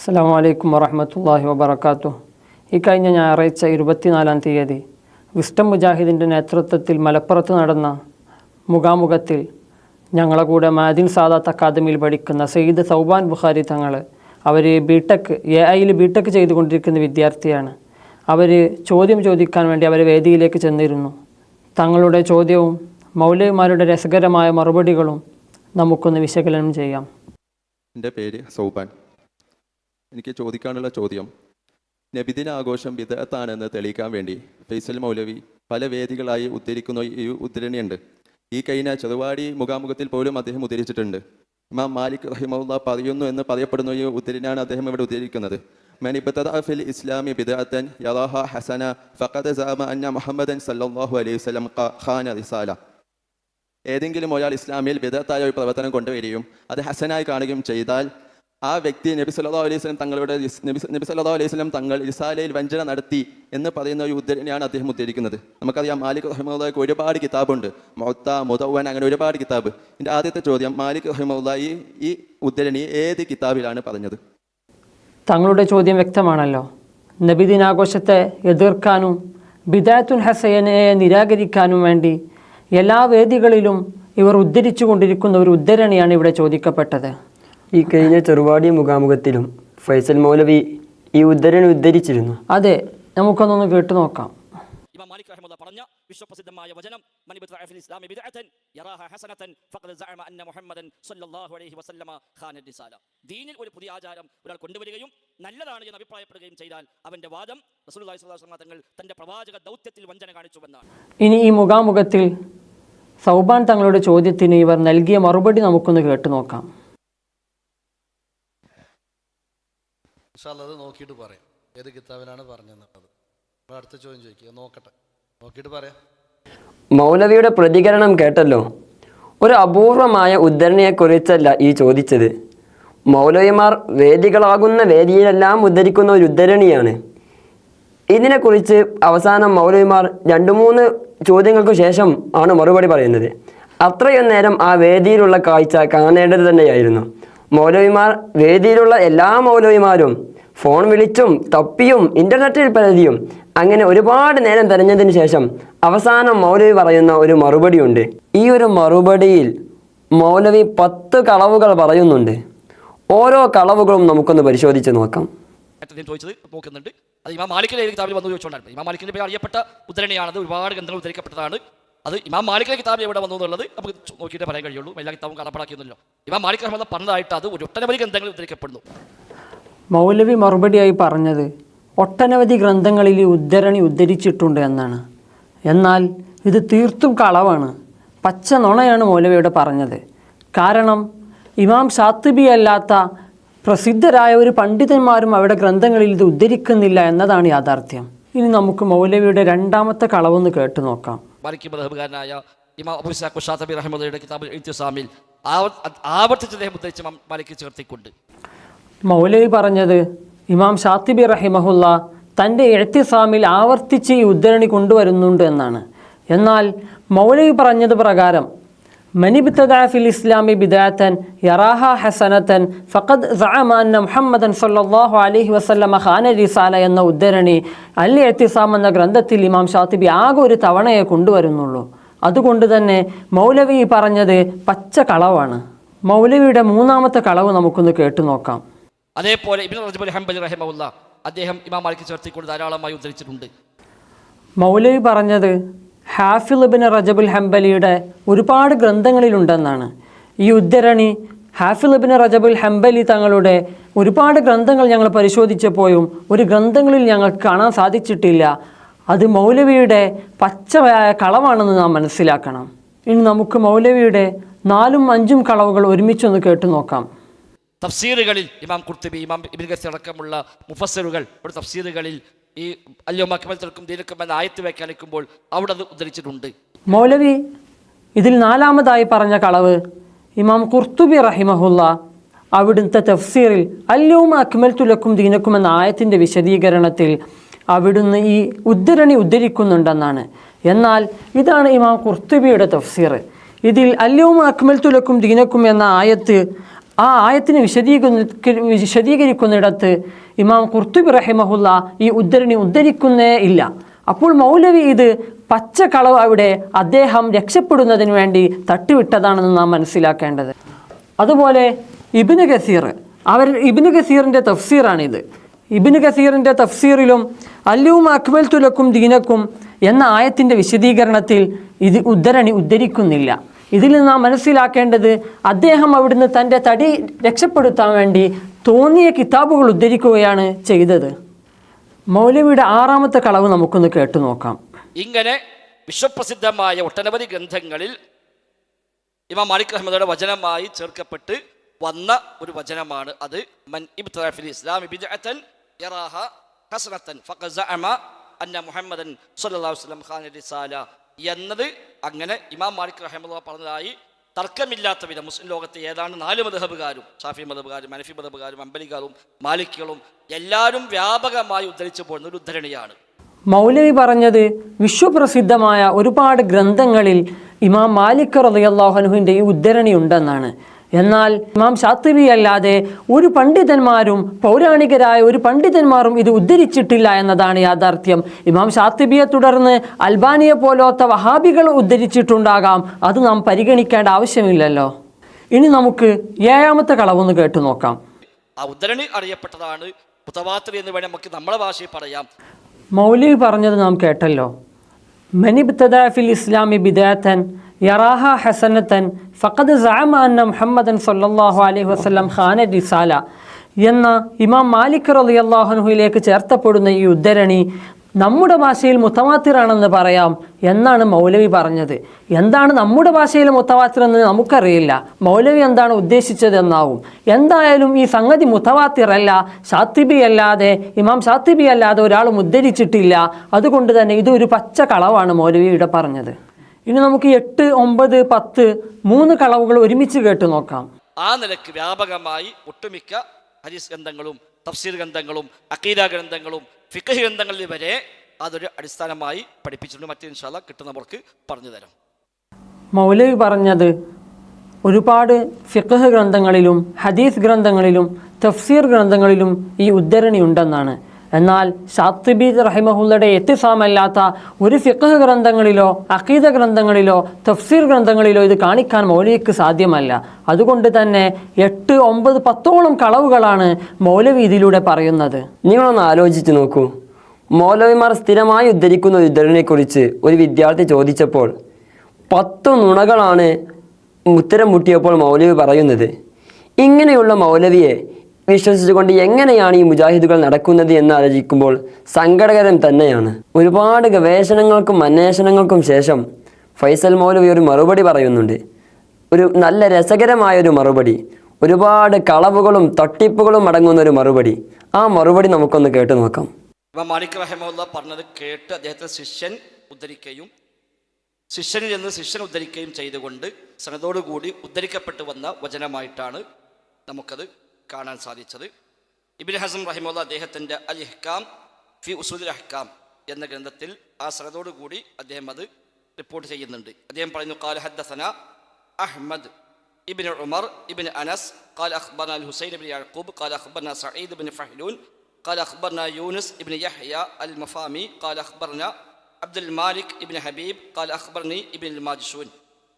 അസ്സാം വലൈക്കും വറഹമത്തല്ലാഹി വബർക്കാത്തു ഈ കഴിഞ്ഞ ഞായറാഴ്ച ഇരുപത്തിനാലാം തീയതി വിസ്റ്റം മുജാഹിദിന്റെ നേതൃത്വത്തിൽ മലപ്പുറത്ത് നടന്ന മുഖാമുഖത്തിൽ ഞങ്ങളെ കൂടെ മാദിൻ സാദാത്ത് അക്കാദമിയിൽ പഠിക്കുന്ന സയ്യിദ് സൗബാൻ ബുഖാരി തങ്ങൾ അവർ ബി ടെക് എ ഐയിൽ ബി ടെക് ചെയ്തുകൊണ്ടിരിക്കുന്ന വിദ്യാർത്ഥിയാണ്. അവർ ചോദ്യം ചോദിക്കാൻ വേണ്ടി അവർ വേദിയിലേക്ക് ചെന്നിരുന്നു. തങ്ങളുടെ ചോദ്യവും മൗലവിമാരുടെ രസകരമായ മറുപടികളും നമുക്കൊന്ന് വിശകലനം ചെയ്യാം. എന്റെ പേര് സൗബാൻ. എനിക്ക് ചോദിക്കാനുള്ള ചോദ്യം. നബിദിന ആഘോഷം വിദഗ്ധാണെന്ന് തെളിയിക്കാൻ വേണ്ടി ഫൈസൽ മൗലവി പല വേദികളായി ഉദ്ധരിക്കുന്ന ഈ ഉദ്ധരണിയുണ്ട്. ഈ കഴിഞ്ഞ ചെറുവാടി മുഖാമുഖത്തിൽ പോലും അദ്ദേഹം ഉദ്ധരിച്ചിട്ടുണ്ട്. ഇമാം മാലിക് റഹിമുല്ല പറയുന്നു എന്ന് പറയപ്പെടുന്ന ഈ ഉദ്ധരണിയാണ് അദ്ദേഹം ഇവിടെ ഉദ്ധരിക്കുന്നത്. മനിബത്തഫിൽ ഇസ്ലാമി ബിദഅത്തൻ യലാഹ ഹസന ഫഖദ് സാമ അന്ന മുഹമ്മദൻ സല്ലല്ലാഹു അലൈഹി വസല്ലം ഖാന റിസാല. ഏതെങ്കിലും ഒരാൾ ഇസ്ലാമിൽ ബിദഅത്തായ ഒരു പ്രവർത്തനം കൊണ്ടുവരികയും അത് ഹസനായി കാണുകയും ചെയ്താൽ ആ വ്യക്തി നബി സല്ലാ അലൈഹി സ്വലം തങ്ങളുടെ നബി നബി സല്ലാ അലൈഹി സ്വലം തങ്ങൾ ഇസാലയിൽ വഞ്ചന നടത്തി എന്ന് പറയുന്ന ഒരു ഉദ്ധരണിയാണ് അദ്ദേഹം ഉദ്ധരിക്കുന്നത്. നമുക്കറിയാം മാലിക് റഹിമുള്ളക്ക് ഒരുപാട് കിതാബുണ്ട്. മൊത്ത മുതവൻ അങ്ങനെ ഒരുപാട് കിതാബ്. എന്റെ ആദ്യത്തെ ചോദ്യം മാലിക് റഹിമുള്ള ഈ ഈ ഉദ്ധരണി ഏത് കിതാബിലാണ് പറഞ്ഞത്? തങ്ങളുടെ ചോദ്യം വ്യക്തമാണല്ലോ. നബിദിനാഘോഷത്തെ എതിർക്കാനും ബിദാത്തുൽ ഹസയനയെ നിരാകരിക്കാനും വേണ്ടി എല്ലാ വേദികളിലും ഇവർ ഉദ്ധരിച്ചു കൊണ്ടിരിക്കുന്ന ഒരു ഉദ്ധരണിയാണ് ഇവിടെ ചോദിക്കപ്പെട്ടത്. ഈ കഴിഞ്ഞ ചെറുപാടി മുഖാമുഖത്തിലും ഫൈസൽ മൗലവി ഈ ഉദ്ധരണി ഉദ്ധരിച്ചിരുന്നു. അതെ നമുക്കൊന്നൊന്ന് കേട്ടു നോക്കാം. ഇമാം മാലിക് റഹ്മുള്ള പറഞ്ഞ വിശ്വപ്രസിദ്ധമായ വചനം മൻ ഇബ്തദഅ ഫിൽ ഇസ്ലാമി ബിദ്അതൻ യറാഹ ഹസനതൻ ഫഖദ് സഅമ അന്ന മുഹമ്മദൻ സ്വല്ലല്ലാഹു അലൈഹി വസല്ലമ ഖാന റിസാല. ദീനിൽ ഒരു പുതിയ ആചാരം ഒരാൾ കൊണ്ടുവരികയും നല്ലതാണ് എന്ന് അഭിപ്രായപ്പെടുകയും ചെയ്താൽ അവന്റെ വാദം റസൂലുള്ളാഹി സ്വല്ലല്ലാഹു അലൈഹി തങ്ങൾ തന്റെ പ്രവാചക ദൗത്യത്തിൽ വഞ്ചന കാണിച്ചുവെന്നാണ്. ഇനി ഈ മുഖാമുഖത്തിൽ സൗബാൻ തങ്ങളുടെ ചോദ്യത്തിന് ഇവർ നൽകിയ മറുപടി നമുക്കൊന്ന് കേട്ടു നോക്കാം. ഇൻഷാല്ല അത് നോക്കിയിട്ട് പറയാം. ഏത് കിതാബിലാണ് പറഞ്ഞത് അടുത്ത ചോദ്യം ചോദിക്കുക നോക്കട്ടെ. നോക്കിയിട്ട് പറയാം. മൗലവിയുടെ പ്രതികരണം കേട്ടല്ലോ. ഒരു അപൂർവമായ ഉദ്ധരണിയെക്കുറിച്ചല്ല ഈ ചോദിച്ചത്. മൗലവിമാർ വേദികളാകുന്ന വേദിയിലെല്ലാം ഉദ്ധരിക്കുന്ന ഒരു ഉദ്ധരണിയാണ്. ഇതിനെക്കുറിച്ച് അവസാനം മൗലവിമാർ രണ്ട് മൂന്ന് ചോദ്യങ്ങൾക്ക് ശേഷം ആണ് മറുപടി പറയുന്നത്. അത്രയും നേരം ആ വേദിയിലുള്ള കാഴ്ച കാണേണ്ടത് തന്നെയായിരുന്നു. മൗലവിമാർ വേദിയിലുള്ള എല്ലാ മൗലവിമാരും ഫോൺ വിളിച്ചും തപ്പിയും ഇന്റർനെറ്റിൽ പരതിയും അങ്ങനെ ഒരുപാട് നേരം തിരഞ്ഞതിന് ശേഷം അവസാനം മൗലവി പറയുന്ന ഒരു മറുപടിയുണ്ട്. ഈ ഒരു മറുപടിയിൽ മൗലവി പത്ത് കളവുകൾ പറയുന്നുണ്ട്. ഓരോ കളവുകളും നമുക്കൊന്ന് പരിശോധിച്ച് നോക്കാം. ചോദിച്ചത് നോക്കുന്നുണ്ട്. അത് ഇമാം മാലിക്കിലെ കിതാബിൽ വന്നു ചോദിച്ചുകൊണ്ടാണ്. ഇമാം മാലിക്കിന്റെ പേര് അറിയപ്പെട്ട ഉദ്ധരണിയാണത്. ഒരുപാട് ഗ്രന്ഥങ്ങൾ ഉദ്ധരിക്കപ്പെട്ടതാണ്. അത് ഇമാം മാലിക്കിലെ കിതാബ് എവിടെ വന്നു എന്നുള്ളത് നമുക്ക് നോക്കിയിട്ട് പറയാൻ കഴിയുള്ളൂ. എല്ലാ കിതാബും കടപ്പാടാക്കിയൊന്നുമില്ല. ഇമാം മാലിക് റഹ്മദ് പറഞ്ഞതായിട്ട് അത് ഒരു ഒട്ടനവധി ഗ്രന്ഥങ്ങൾ ഉദ്ധരിക്കപ്പെടുന്നു. മൗലവി മറുപടിയായി പറഞ്ഞത് ഒട്ടനവധി ഗ്രന്ഥങ്ങളിൽ ഈ ഉദ്ധരണി ഉദ്ധരിച്ചിട്ടുണ്ട് എന്നാണ്. എന്നാൽ ഇത് തീർത്തും കളവാണ്. പച്ച നുണയാണ് മൗലവിയുടെ പറഞ്ഞത്. കാരണം ഇമാം ഷാത്തിബി അല്ലാത്ത പ്രസിദ്ധരായ ഒരു പണ്ഡിതന്മാരും അവിടെ ഗ്രന്ഥങ്ങളിൽ ഇത് ഉദ്ധരിക്കുന്നില്ല എന്നതാണ് യാഥാർത്ഥ്യം. ഇനി നമുക്ക് മൗലവിയുടെ രണ്ടാമത്തെ കളവെന്ന് കേട്ടു നോക്കാം. ഇമാം ഇത്തിസാമിൽ ആവർത്തിച്ച് ഉദ്ധരിച്ച് ചേർത്തിക്കൊണ്ട്. മൗലവി പറഞ്ഞത് ഇമാം ഷാത്തിബി റഹിമഹുല്ല തന്റെ എഴുത്തിസാമിൽ ആവർത്തിച്ച് ഈ ഉദ്ധരണി കൊണ്ടുവരുന്നുണ്ട് എന്നാണ്. എന്നാൽ മൗലവി പറഞ്ഞത് പ്രകാരം മനിബിത്തദാഫിൽ ഇസ്ലാമി ബിദാത്തൻ യറാഹ ഹസനത്തൻ ഫഖദ് സഹമാൻ മുഹമ്മദൻ സല്ലാഹു അലൈഹി വസല്ലമ ഖാന റിസാല എന്ന ഉദ്ധരണി അൽ എത്തിസാം എന്ന ഗ്രന്ഥത്തിൽ ഇമാം ഷാത്തിബി ആകെ ഒരു തവണയെ കൊണ്ടുവരുന്നുള്ളൂ. അതുകൊണ്ട് തന്നെ മൗലവി പറഞ്ഞത് പച്ച കളവാണ് മൗലവിയുടെ മൂന്നാമത്തെ കളവ് നമുക്കൊന്ന് കേട്ടു നോക്കാം. അതേപോലെ ഇബിൻ റജബുൽ ഹംബലി റഹിമഉല്ല അദ്ദേഹം ഇമാം മാലിക് ചേർത്തിക്കൊണ്ട് ധാരാളമായി ഉദ്ധരിച്ചിട്ടുണ്ട്. മൗലവി പറഞ്ഞത് ഹാഫിൽ ഇബിൻ റജബുൽ ഹംബലിയുടെ ഒരുപാട് ഗ്രന്ഥങ്ങളിലുണ്ടെന്നാണ്. ഈ ഉദ്ധരണി ഹാഫിൽ ഇബിൻ റജബുൽ ഹംബലി തങ്ങളുടെ ഒരുപാട് ഗ്രന്ഥങ്ങൾ ഞങ്ങൾ പരിശോധിച്ചപ്പോഴും ഒരു ഗ്രന്ഥങ്ങളിൽ ഞങ്ങൾ കാണാൻ സാധിച്ചിട്ടില്ല. അത് മൗലവിയുടെ പച്ചയായ കളവാണെന്ന് നാം മനസ്സിലാക്കണം. ഇനി നമുക്ക് മൗലവിയുടെ നാലും അഞ്ചും കളവുകൾ ഒരുമിച്ചൊന്ന് കേട്ടു നോക്കാം. തഫ്സീറുകളിൽ ഇമാം കുർത്തുബി ഇമാം ഇബിൻ ഗസി അടക്കമുള്ള മുഫസ്സറുകൾ ഇവിടെ തഫ്സീറുകളിൽ ഈ അല്ലോ മക്കമൽക്കും ദീനക്കും എന്ന ആയത്ത് വ്യാഖ്യാനിക്കുമ്പോൾ അവിടെ അത് ഉദ്ധരിച്ചിട്ടുണ്ട്. മൗലവി ഇതിൽ നാലാമതായി പറഞ്ഞ കളവ് ഇമാം കുർത്തുബി റഹിമഹുല്ല അവിടുത്തെ തഫ്സീറിൽ അല്യവും അക്മൽത്തുലക്കും ദീനക്കും എന്ന ആയത്തിന്റെ വിശദീകരണത്തിൽ അവിടുന്ന് ഈ ഉദ്ധരണി ഉദ്ധരിക്കുന്നുണ്ടെന്നാണ്. എന്നാൽ ഇതാണ് ഇമാം കുർത്തുബിയുടെ തഫ്സീർ. ഇതിൽ അല്യവും അക്മൽത്തുലക്കും ദീനക്കും എന്ന ആയത്ത് ആ ആയത്തിന് വിശദീകരിക്കുന്ന വിശദീകരിക്കുന്നിടത്ത് ഇമാം കുർത്തുബി റഹിമഹുല്ല ഈ ഉദ്ധരണി ഉദ്ധരിക്കുന്നേ ഇല്ല. അപ്പോൾ മൗലവി ഇത് പച്ച കളവ് അവിടെ അദ്ദേഹം രക്ഷപ്പെടുന്നതിന് വേണ്ടി തട്ടിവിട്ടതാണെന്ന് നാം മനസ്സിലാക്കേണ്ടത്. അതുപോലെ ഇബിന് ഗസീർ അവർ ഇബിന് ഗസീറിന്റെ തഫ്സീറാണിത്. ഇബിന് ഗസീറിന്റെ തഫ്സീറിലും അല്ലുവും അക്മൽ തുലക്കും ദീനക്കും എന്ന ആയത്തിന്റെ വിശദീകരണത്തിൽ ഇത് ഉദ്ധരണി ഉദ്ധരിക്കുന്നില്ല. ഇതിൽ നിന്ന് നാം മനസ്സിലാക്കേണ്ടത് അദ്ദേഹം അവിടുന്ന് തന്റെ തടി രക്ഷപ്പെടുത്താൻ വേണ്ടി തോന്നിയ കിതാബുകൾ ഉദ്ധരിക്കുകയാണ് ചെയ്തത്. മൗലവിയുടെ ആറാമത്തെ കളവ് നമുക്കൊന്ന് കേട്ടു നോക്കാം. ഇങ്ങനെ വിശ്വപ്രസിദ്ധമായ ഒട്ടനവധി ഗ്രന്ഥങ്ങളിൽ ഇമാം മാലിക് അഹമ്മദയുടെ വചനമായി ചേർക്കപ്പെട്ട് വന്ന ഒരു വചനമാണ് അത്. മൻ ഇസ്ലാമി അന്ന മുഹമ്മദൻ സ്വല്ലല്ലാഹു അലൈഹി വസല്ലം എന്നത് അങ്ങനെ ഇമാം മാലിക് റഹമുല്ല പറഞ്ഞതായി തർക്കമില്ലാത്ത വിധം മുസ്ലിം ലോകത്തെ ഏതാണ്ട് നാല് മതഹബുകാരും ഷാഫി മതബുകാരും അനഫി മതബുകാരും അമ്പലികാരും മാലിക്കുകളും എല്ലാവരും വ്യാപകമായി ഉദ്ധരിച്ചു പോകുന്ന ഒരു ഉദ്ധരണിയാണ്. മൗലവി പറഞ്ഞത് വിശ്വപ്രസിദ്ധമായ ഒരുപാട് ഗ്രന്ഥങ്ങളിൽ ഇമാം മാലിക് റളിയല്ലാഹുവിന്റെ ഈ ഉദ്ധരണി ഉണ്ടെന്നാണ് എന്നാൽ ഇമാം ഷാത്തിബി അല്ലാതെ ഒരു പണ്ഡിതന്മാരും പൗരാണികരായ ഒരു പണ്ഡിതന്മാരും ഇത് ഉദ്ധരിച്ചിട്ടില്ല എന്നതാണ് യാഥാർത്ഥ്യം. ഇമാം ഷാത്തിബിയെ തുടർന്ന് അൽബാനിയെ പോലത്തെ വഹാബികൾ ഉദ്ധരിച്ചിട്ടുണ്ടാകാം. അത് നാം പരിഗണിക്കേണ്ട ആവശ്യമില്ലല്ലോ. ഇനി നമുക്ക് ഏഴാമത്തെ കളവൊന്ന് കേട്ടു നോക്കാം. ആ ഉദ്ധരണി അറിയപ്പെട്ടതാണ് എന്ന് വേണേൽ നമുക്ക് നമ്മുടെ ഭാഷയിൽ പറയാം. മൗലി പറഞ്ഞത് നാം കേട്ടല്ലോ. മനിബ്തദാഫിൽ ഇസ്ലാമി ബിദാത്തൻ യറാഹ ഹസനത്തൻ ഫഖദ് സഅമ അന്ന മുഹമ്മദൻ സല്ലല്ലാഹു അലൈഹി വസല്ലം ഖാന റിസാല എന്ന ഇമാം മാലിക് റളിയല്ലാഹുവിലേക്ക് ചേർത്തപ്പെടുന്ന ഈ ഉദ്ധരണി നമ്മുടെ ഭാഷയിൽ മുത്തവാത്തിറാണെന്ന് പറയാം എന്നാണ് മൗലവി പറഞ്ഞത്. എന്താണ് നമ്മുടെ ഭാഷയിൽ മുത്തവാത്തിർ എന്ന് നമുക്കറിയില്ല. മൗലവി എന്താണ് ഉദ്ദേശിച്ചത് എന്നാവും. എന്തായാലും ഈ സംഗതി മുത്തവാത്തിറല്ല ഷാത്തിബി അല്ലാതെ ഇമാം ഷാത്തിബി അല്ലാതെ ഒരാളും ഉദ്ധരിച്ചിട്ടില്ല. അതുകൊണ്ട് തന്നെ ഇതൊരു പച്ച കളവാണ് മൗലവിയുടെ പറഞ്ഞത്. ഇനി നമുക്ക് എട്ട് ഒമ്പത് പത്ത് മൂന്ന് കളവുകൾ ഒരുമിച്ച് കേട്ട് നോക്കാം. ആ നിലയ്ക്ക് വ്യാപകമായി ഒട്ടുമിക്ക ഹരീസ് ഗ്രന്ഥങ്ങളും തഫ്സീർ ഗ്രന്ഥങ്ങളും അക്കീല ഗ്രന്ഥങ്ങളും ഫിക്കഹ് ഗ്രന്ഥങ്ങളിൽ വരെ അതൊരു അടിസ്ഥാനമായി പഠിപ്പിച്ചിട്ടുണ്ട്. മറ്റേ ഇൻഷാല്ല കിട്ടുന്നവർക്ക് പറഞ്ഞു തരാം. മൗലവി പറഞ്ഞത് ഒരുപാട് ഫിക്കഹ് ഗ്രന്ഥങ്ങളിലും ഹദീസ് ഗ്രന്ഥങ്ങളിലും തഫ്സീർ ഗ്രന്ഥങ്ങളിലും ഈ ഉദ്ധരണി ഉണ്ടെന്നാണ് എന്നാൽ ഷാത്തിബി റഹിമഹുല്ലയുടെ എത്തിസാമല്ലാത്ത ഒരു ഫിഖ് ഗ്രന്ഥങ്ങളിലോ അഖീദ ഗ്രന്ഥങ്ങളിലോ തഫ്സീർ ഗ്രന്ഥങ്ങളിലോ ഇത് കാണിക്കാൻ മൗലവിക്ക് സാധ്യമല്ല. അതുകൊണ്ട് തന്നെ എട്ട് ഒമ്പത് പത്തോളം കളവുകളാണ് മൗലവി ഇതിലൂടെ പറയുന്നത്. നിങ്ങളൊന്ന് ആലോചിച്ച് നോക്കൂ. മൗലവിമാർ സ്ഥിരമായി ഉദ്ധരിക്കുന്ന ഒരു ഉദ്ധരണിയെക്കുറിച്ച് ഒരു വിദ്യാർത്ഥി ചോദിച്ചപ്പോൾ പത്ത് നുണകളാണ് ഉത്തരം മുട്ടിയപ്പോൾ മൗലവി പറയുന്നത്. ഇങ്ങനെയുള്ള മൗലവിയെ വിശ്വസിച്ചുകൊണ്ട് എങ്ങനെയാണ് ഈ മുജാഹിദുകൾ നടക്കുന്നത് എന്ന് ആലോചിക്കുമ്പോൾ സങ്കടകരം തന്നെയാണ്. ഒരുപാട് ഗവേഷണങ്ങൾക്കും അന്വേഷണങ്ങൾക്കും ശേഷം ഫൈസൽ മൗലവി ഒരു മറുപടി പറയുന്നുണ്ട്. ഒരു നല്ല രസകരമായ ഒരു മറുപടി. ഒരുപാട് കളവുകളും തട്ടിപ്പുകളും അടങ്ങുന്ന ഒരു മറുപടി. ആ മറുപടി നമുക്കൊന്ന് കേട്ടു നോക്കാം. ഇപ്പം മാലിക് റഹമുല്ല പറഞ്ഞത് കേട്ട് അദ്ദേഹത്തെ ശിഷ്യൻ ഉദ്ധരിക്കുകയും ശിഷ്യനിൽ നിന്ന് ശിഷ്യൻ ഉദ്ധരിക്കുകയും ചെയ്തുകൊണ്ട് സനതോടുകൂടി ഉദ്ധരിക്കപ്പെട്ടു വന്ന വചനമായിട്ടാണ് നമുക്കത് കാണാൻ സാധിച്ചത് ഇബിൻ ഹസം റഹിമുള്ള അദ്ദേഹത്തിൻ്റെ അൽ ഇഹ്കാം ഫി ഉസൂദുൽ അഹ്കാം എന്ന ഗ്രന്ഥത്തിൽ ആ സനതോടുകൂടി അദ്ദേഹം അത് റിപ്പോർട്ട് ചെയ്യുന്നുണ്ട് അദ്ദേഹം പറയുന്നു കാല ഹദ്ദസന അഹ്മദ് ابن عمر ابن أنس قال أخبرنا الحسين بن يعقوب قال أخبرنا سعيد بن فهلون قال أخبرنا يونس بن يحيى المفامي قال أخبرنا عبد المالك ابن حبيب قال أخبرني ابن الماجشون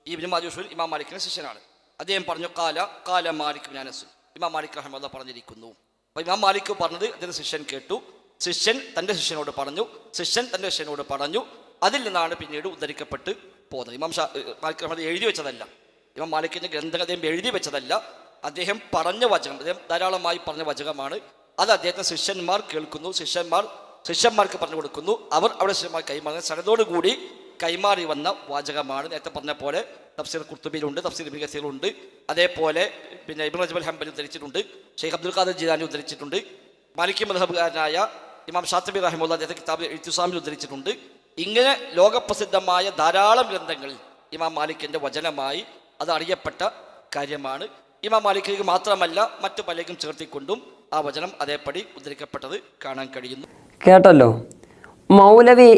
ابن الماجشون ഇമാം മാലിക്കിന് ശിഷ്യനാണ് അദ്ദേഹം പറഞ്ഞു കാല കാല മാലിക് ബിൻ അനസ് ഇമാം മാലിക് റഹ്മദ പറഞ്ഞിരിക്കുന്നു. അപ്പോൾ ഇമാം മാലിക് പറഞ്ഞത് അദ്ദേഹം ശിഷ്യൻ കേട്ടു. ശിഷ്യൻ തന്റെ ശിഷ്യനോട് പറഞ്ഞു. ശിഷ്യൻ തന്റെ ശിഷ്യനോട് പറഞ്ഞു. അതിൽ നിന്നാണ് പിന്നീട് ഉദ്ധരിക്കപ്പെട്ട് പോകുന്നത്. ഇമാം ഷാ മാലിക് റഹ്മദ് എഴുതി വെച്ചതല്ല. ഇമാം മാലിക്കിന്റെ ഗ്രന്ഥം അദ്ദേഹം എഴുതി വെച്ചതല്ല. അദ്ദേഹം പറഞ്ഞ വചനം അദ്ദേഹം ധാരാളമായി പറഞ്ഞ വചകമാണ് അത് അദ്ദേഹത്തെ ശിഷ്യന്മാർ കേൾക്കുന്നു. ശിഷ്യന്മാർ ശിഷ്യന്മാർക്ക് പറഞ്ഞു കൊടുക്കുന്നു. അവർ അവിടെ ശിഷ്യന്മാർ കൈമാറുന്ന. സനതോടുകൂടി കൈമാറി വന്ന വാചകമാണ്. നേരത്തെ പറഞ്ഞ പോലെ തഫ്സീർ കുർത്തുബിയിലുണ്ട് തഫ്സീർ ഇബിൻ കസീറുണ്ട്. അതേപോലെ പിന്നെ ഇബ്ൻ റജബൽ ഹംബലി ഉദ്ധരിച്ചിട്ടുണ്ട് ഷെയ്ഖ് അബ്ദുൽ ഖാദർ ജീലാനി ഉദ്ധരിച്ചിട്ടുണ്ട് മാലിക് മധബുകാരനായ ഇമാം ഷാത്തബി റഹിമുല്ല അദ്ദേഹത്തെ കിതാബ് ഇത്തുസാമിൽ ഉദ്ധരിച്ചിട്ടുണ്ട് ഇങ്ങനെ ലോകപ്രസിദ്ധമായ ധാരാളം ഗ്രന്ഥങ്ങളിൽ ഇമാം മാലിക്കിന്റെ വചനമായി അത് അറിയപ്പെട്ട കാര്യമാണ്. ഇമാം മാലിക്കിലേക്ക് മാത്രമല്ല മറ്റു പലർക്കും ചേർത്തിക്കൊണ്ടും ആ വചനം അതേപടി ഉദ്ധരിക്കപ്പെട്ടത് കാണാൻ കഴിയുന്നു. കേട്ടല്ലോ? മൗലവി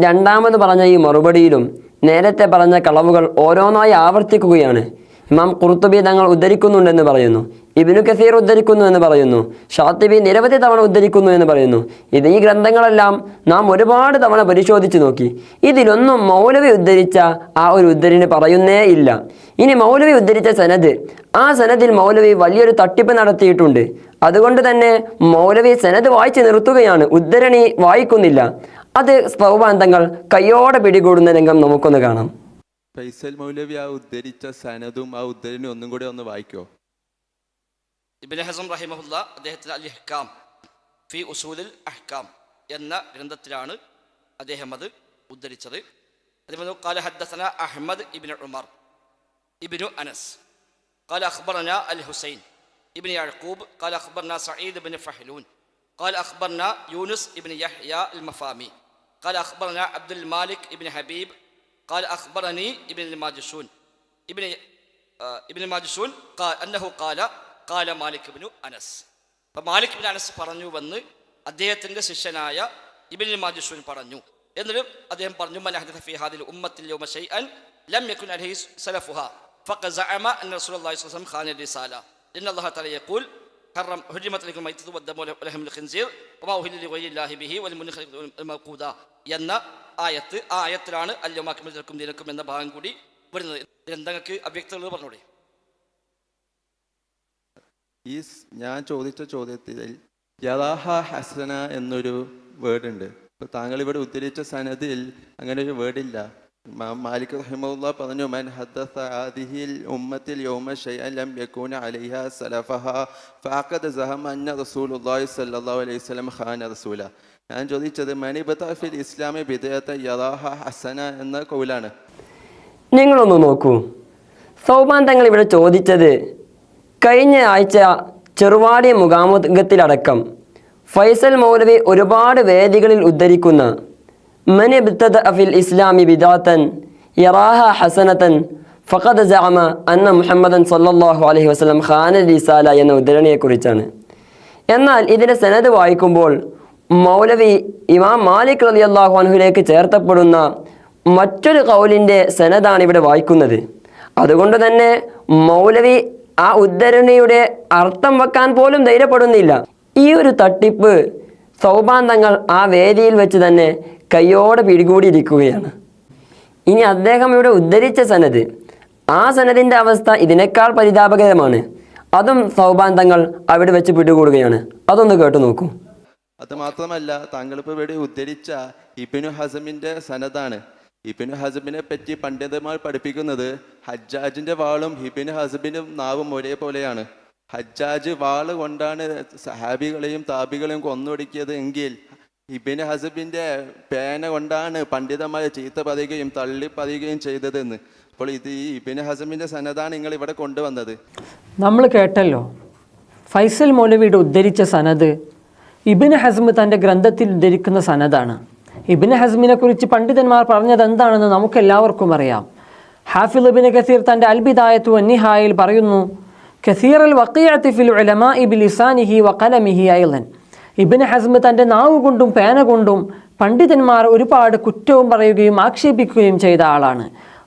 രണ്ടാമത് പറഞ്ഞ ഈ മറുപടിയിലും നേരത്തെ പറഞ്ഞ കളവുകൾ ഓരോന്നായി ആവർത്തിക്കുകയാണ്. ഇമാം കുർത്തുബി തങ്ങൾ ഉദ്ധരിക്കുന്നുണ്ടെന്ന് പറയുന്നു. ഇബിനു കസീർ ഉദ്ധരിക്കുന്നു എന്ന് പറയുന്നു. ഷാത്തിബി നിരവധി തവണ ഉദ്ധരിക്കുന്നു എന്ന് പറയുന്നു. ഇത് ഈ ഗ്രന്ഥങ്ങളെല്ലാം നാം ഒരുപാട് തവണ പരിശോധിച്ചു നോക്കി. ഇതിലൊന്നും മൗലവി ഉദ്ധരിച്ച ആ ഒരു ഉദ്ധരിന് പറയുന്നേ ഇല്ല. ഇനി മൗലവി ഉദ്ധരിച്ച സനദ് ആ സനദിൽ മൗലവി വലിയൊരു തട്ടിപ്പ് നടത്തിയിട്ടുണ്ട്. അതുകൊണ്ട് തന്നെ മൗലവി സനദ് വായിച്ചു നിർത്തുകയാണ്. ഉദ്ധരണി വായിക്കുന്നില്ല. അത് സ്പൗബാന്തങ്ങൾ കയ്യോടെ പിടികൂടുന്ന രംഗം നമുക്കൊന്ന് കാണാം ഫൈസൽ മൗലവി ആ ഉദ്ധരിച്ച സനദും ആ ഉദ്ധരണി ഒന്നും കൂടി ഒന്ന് വായിക്കോ ഇബിൻ ഹസം റഹിമഹുല്ല അദ്ദേഹത്തിന് അൽ ഇഹ്കാം ഫി ഉസൂലിൽ അഹ്കാം എന്ന ഗ്രന്ഥത്തിലാണ് അദ്ദേഹം അത് ഉദ്ധരിച്ചത് അതേപോലെ കാല ഹദ്ദസന അഹ്മദ് ഇബിൻ ഉമർ ഇബിനു അനസ് قال أخبرنا الحسين ابن يعقوب قال أخبرنا سعيد بن فحلون قال أخبرنا يونس ابن يحيى المفامي قال أخبرنا عبد المالك ابن حبيب قال أخبرني ابن الماجشون ابن آه، ابن الماجشون قال أنه قال قال مالك بن أنس അപ്പം മാലിക് ബിൻ അനസ് പറഞ്ഞു വന്ന് അദ്ദേഹത്തിൻ്റെ ശിഷ്യനായ ഇബിൻ മാജുഷൂൻ പറഞ്ഞു എന്നിട്ട് അദ്ദേഹം പറഞ്ഞു മൻ അഹദഥ ഫീ ഹാദിൽ ഉമ്മത്തിൽ യൗമ ശൈഅൻ ലം യകുൻ അലൈഹി സലഫുഹ ഫഖദ സഅമ അന്ന റസൂലുള്ളാഹി സ്വല്ലല്ലാഹു അലൈഹി വസല്ലം ഖാന റിസാല ഇന്ന അല്ലാഹു തആല യഖൂൽ حرم حرمت عليكم الميتة والدم ولحم الخنزير وما أهل لغير الله به والمنخلق الموقوذة എന്ന ആയത്ത് ആ ആയത്തിലാണ് അല്യമാക്കും ദീനക്കും എന്ന ഭാഗം കൂടി വരുന്നത് ഗ്രന്ഥങ്ങൾക്ക് അവ്യക്തത പറഞ്ഞൂടെ ഈ സ് ഞാൻ ചോദിച്ച ചോദ്യത്തിൽ യലാഹ ഹസന എന്നൊരു വേർഡ് ഉണ്ട് ഇപ്പൊ താങ്കൾ ഇവിടെ ഉദ്ധരിച്ച സനദിൽ അങ്ങനെ ഒരു വേർഡ് ഇല്ല ഇമാം മാലിക് റഹിമുല്ല പറഞ്ഞു മൻ ഉമ്മത്തിൽ യൗമ റസൂല. ഞാൻ ചോദിച്ചത് മനിബത ഫിൽ ഇസ്ലാമി യലാഹ ഹസന എന്ന കൗലാണ്? നിങ്ങളൊന്ന് നോക്കൂ. സൗബാൻ തങ്ങൾ ഇവിടെ ചോദിച്ചത് കഴിഞ്ഞ ആഴ്ച ചെറുവാടി മുഖാമുഖത്തിലടക്കം ഫൈസൽ മൗലവി ഒരുപാട് വേദികളിൽ ഉദ്ധരിക്കുന്ന മനി ബിത്തദ അഫിൽ ഇസ്ലാമി ബിദാത്തൻ യറാഹ ഹസനത്തൻ ഫഖദ് ജഅമ അന്ന മുഹമ്മദൻ സല്ലല്ലാഹു അലൈഹി വസല്ലം ഖാന റിസാല എന്ന ഉദ്ധരണിയെക്കുറിച്ചാണ്. എന്നാൽ ഇതിന്റെ സനത് വായിക്കുമ്പോൾ മൗലവി ഇമാം മാലിക് റലി അള്ളാഹു അൻഹുലേക്ക് ചേർത്തപ്പെടുന്ന മറ്റൊരു കൗലിന്റെ സനതാണ് ഇവിടെ വായിക്കുന്നത്. അതുകൊണ്ട് തന്നെ മൗലവി ആ ഉദ്ധരണിയുടെ അർത്ഥം വെക്കാൻ പോലും ധൈര്യപ്പെടുന്നില്ല. ഈ ഒരു തട്ടിപ്പ് സൗബാന്തങ്ങൾ ആ വേദിയിൽ വെച്ച് തന്നെ കയ്യോടെ പിടികൂടിയിരിക്കുകയാണ്. ഇനി അദ്ദേഹം ഇവിടെ ഉദ്ധരിച്ച സനത് ആ സനതിന്റെ അവസ്ഥ ഇതിനേക്കാൾ പരിതാപകരമാണ്. അതും സൗബാന്തങ്ങൾ അവിടെ വെച്ച് പിടികൂടുകയാണ്. അതൊന്ന് കേട്ടു നോക്കൂ. അത് മാത്രമല്ല താങ്കൾ ഇപ്പോൾ ഇവിടെ ഉദ്ധരിച്ച ഇബിനു ഹസമിന്റെ സനതാണ്. ഇബിനു ഹസബിനെ പറ്റി പണ്ഡിതന്മാർ പഠിപ്പിക്കുന്നത് ഹജ്ജാജിന്റെ വാളും ഇബിനു ഹസബിന്റെ നാവും ഒരേപോലെയാണ്. ഹജ്ജാജ് വാൾ കൊണ്ടാണ് സഹാബികളെയും താബികളെയും കൊന്നൊടുക്കിയത് എങ്കിൽ ഇബിന് ഹസബിന്റെ പേന കൊണ്ടാണ് പണ്ഡിതമായ ചീത്ത പതിയുകയും തള്ളി പതിയുകയും ചെയ്തതെന്ന്. അപ്പോൾ ഇത് ഈ ഇബിന് ഹസബിന്റെ സനദാണ് നിങ്ങൾ ഇവിടെ കൊണ്ടുവന്നത്. നമ്മൾ കേട്ടല്ലോ. ഫൈസൽ മൗലവിയുടെ ഉദ്ധരിച്ച സനദ് ഇബിന് ഹസ്മ് തന്റെ ഗ്രന്ഥത്തിൽ ഉദ്ധരിക്കുന്ന സനദാണ് ഇബിന് ഹസ്മിനെ കുറിച്ച് പണ്ഡിതന്മാർ പറഞ്ഞത് എന്താണെന്ന് നമുക്കെല്ലാവർക്കും അറിയാം. ഹാഫിൽ ഇബിന് കസീർ തന്റെ അൽബിദായത്തു അന്നിഹായിൽ പറയുന്നു കസീർ അൽ വക്കീഅത്തി ഫിൽ ഉലമാ വക്കലമിഹി അയലൻ ഇബിന് ഹസ്മ തന്റെ നാവ് കൊണ്ടും പേന കൊണ്ടും പണ്ഡിതന്മാർ ഒരുപാട് കുറ്റവും പറയുകയും ആക്ഷേപിക്കുകയും ചെയ്ത ആളാണ്.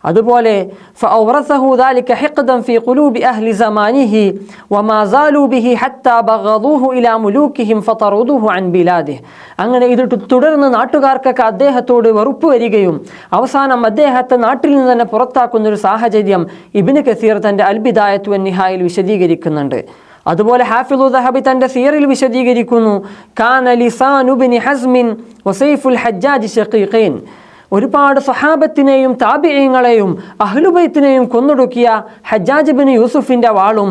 അതുപോലെ അങ്ങനെ ഇത് തുടർന്ന് നാട്ടുകാർക്കൊക്കെ അദ്ദേഹത്തോട് വെറുപ്പ് വരികയും അവസാനം അദ്ദേഹത്തെ നാട്ടിൽ നിന്ന് തന്നെ പുറത്താക്കുന്ന ഒരു സാഹചര്യം ഇബിന് കസീർ തന്റെ അൽബിദായത്വൻ നിഹായിൽ വിശദീകരിക്കുന്നുണ്ട്. അതുപോലെ ഹാഫിളു ദഹബി തന്റെ സിയറിൽ വിശദീകരിക്കുന്നു കാന ലിസാനുബിനി ഹസ്മിൻ വസൈഫുൽ ഹജ്ജാജ് ഷഖീഖൈൻ ഒരുപാട് സഹാബത്തിനെയും താബിയങ്ങളെയും അഹ്ലുബൈത്തിനെയും കൊന്നൊടുക്കിയ ഹജ്ജാജ് ബിൻ യൂസുഫിന്റെ വാളും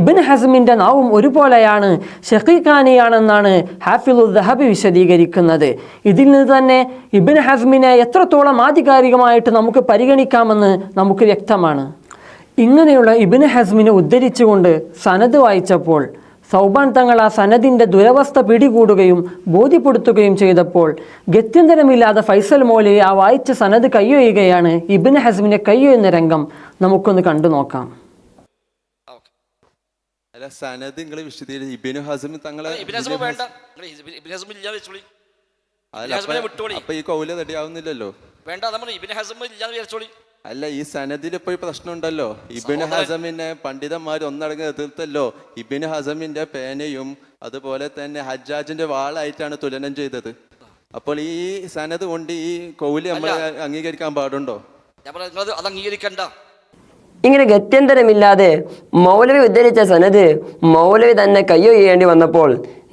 ഇബിൻ ഹസ്മിന്റെ നാവും ഒരുപോലെയാണ് ഷഖീഖാനിയാണെന്നാണ് ഹാഫിളുൽ ദഹബി വിശദീകരിക്കുന്നത്. ഇതിൽ നിന്ന് തന്നെ ഇബിൻ ഹസ്മിനെ എത്രത്തോളം ആധികാരികമായിട്ട് നമുക്ക് പരിഗണിക്കാമെന്ന് നമുക്ക് വ്യക്തമാണ്. ഇങ്ങനെയുള്ള ഇബിന് ഹസ്മിനെ ഉദ്ധരിച്ചുകൊണ്ട് സനദ് വായിച്ചപ്പോൾ സൗബാൻ തങ്ങൾ ആ സനദിന്റെ ദുരവസ്ഥ പിടികൂടുകയും ബോധ്യപ്പെടുത്തുകയും ചെയ്തപ്പോൾ ഗത്യന്തരമില്ലാതെ ഫൈസൽ മോലയെ ആ വായിച്ച സനദ് കയ്യൊയ്യുകയാണ് ഇബിന് ഹസ്മിനെ കയ്യൊയ്യുന്ന രംഗം നമുക്കൊന്ന് കണ്ടു നോക്കാം. അല്ല സനദ് നിങ്ങൾ വിശദീകരിച്ച് ഇബിനു തങ്ങളെ ഹസ്മ ഹസ്മിനെ അപ്പൊ- ഈ കൗല തടിയാവുന്നില്ലല്ലോ വേണ്ട നമ്മൾ ഇബിന് ഹസ്മ ഇല്ലാതെ വിചാരിച്ചോളി അല്ല ഈ സനദിൽ ഇപ്പോൾ പ്രശ്നമുണ്ടല്ലോ. ഇബിന് ഹസമിനെ പണ്ഡിതന്മാർ ഒന്നടങ്ങ് എതിർത്തല്ലോ. ഇബിന് ഹസമിന്റെ പേനയും അതുപോലെ തന്നെ ഹജ്ജാജിന്റെ വാളായിട്ടാണ് തുലനം ചെയ്തത്. അപ്പോൾ ഈ സനത് കൊണ്ട് ഈ കൗലി നമ്മൾ അംഗീകരിക്കാൻ പാടുണ്ടോ? അത് അംഗീകരിക്കണ്ട. ഇങ്ങനെ ഗത്യന്തരമില്ലാതെ മൗലവി ഉദ്ധരിച്ച സനത് മൗലവി തന്നെ കയ്യൊയ്യേണ്ടി വന്നപ്പോൾ